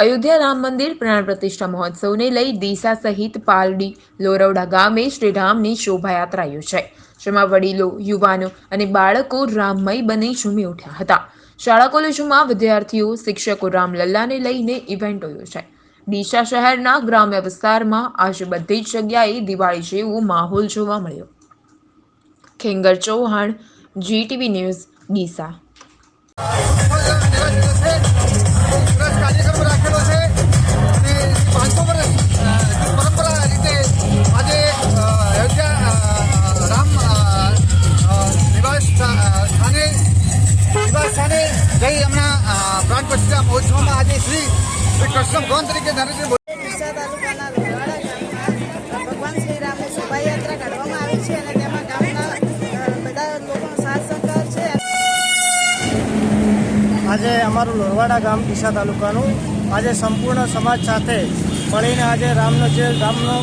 અયોધ્યા રામ મંદિર પ્રાણ પ્રતિષ્ઠા મહોત્સવને લઈ ડીસા સહિત પાલડી, લોરવડા ગામે શ્રી રામની શોભાયાત્રા યોજાઈ, જેમાં વડીલો, યુવાનો અને બાળકો રામમય બની ઝૂમી ઉઠ્યા હતા. શાળા કોલેજોમાં વિદ્યાર્થીઓ, શિક્ષકો રામલલ્લાને લઈને ઇવેન્ટો યોજાઈ. ડીસા શહેરના ગ્રામ્ય વિસ્તારમાં આજે બધી જ જગ્યાએ દિવાળી જેવો માહોલ જોવા મળ્યો. Khengar Chauhan GTV news, Deesa. જઈ હમણાં પ્રાણ પ્રતિષ્ઠા મહોત્સવમાં આજે શ્રી શ્રી કૃષ્ણ ભગવાન તરીકે નરેન્દ્ર મોદી ડીસા તાલુકાના લોહાડા ગામમાં ભગવાન શ્રી રામની શોભાયાત્રા કાઢવામાં આવી છે અને તેમાં ગામના બધા લોકોનો સાથ સહકાર છે. આજે અમારું લોરવાડા ગામ ડીસા તાલુકાનું આજે સંપૂર્ણ સમાજ સાથે મળીને આજે રામનો જે રામનો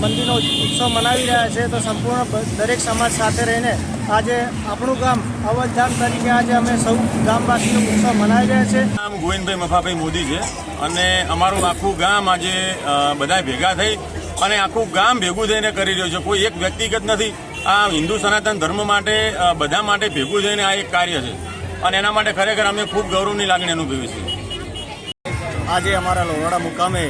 મંદિરનો ઉત્સવ મનાવી રહ્યા છે તો સંપૂર્ણ દરેક સમાજ સાથે રહીને આજે આપણું ગામ અવધધામ તરીકે આજે અમે સૌ ગામવાસીનો ઉત્સવ મનાવી રહ્યા છે. નામ ગોવિંદભાઈ મફાભાઈ મોદી છે અને અમારું આખું ગામ આજે બધા ભેગા થઈ અને આખું ગામ ભેગું થઈને કરી રહ્યું છે. કોઈ એક વ્યક્તિગત નથી. આ હિન્દુ સનાતન ધર્મ માટે બધા માટે ભેગું થઈને આ એક કાર્ય છે. અને એના માટે ખરેખર અમે ખૂબ ગૌરવની લાગણી અનુભવી છે આજે અમારા લોરવાડા મુકામે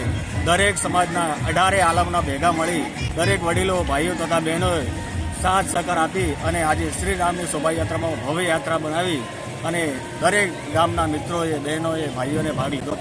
દરેક સમાજના અઢારે આલમના ભેગા મળી દરેક વડીલો ભાઈઓ તથા બહેનોએ સાથ સહકાર આપી અને આજે શ્રી રામની શોભાયાત્રામાં ભવ્ય યાત્રા બનાવી અને દરેક ગામના મિત્રોએ, બહેનોએ, ભાઈઓને ભાગ લીધો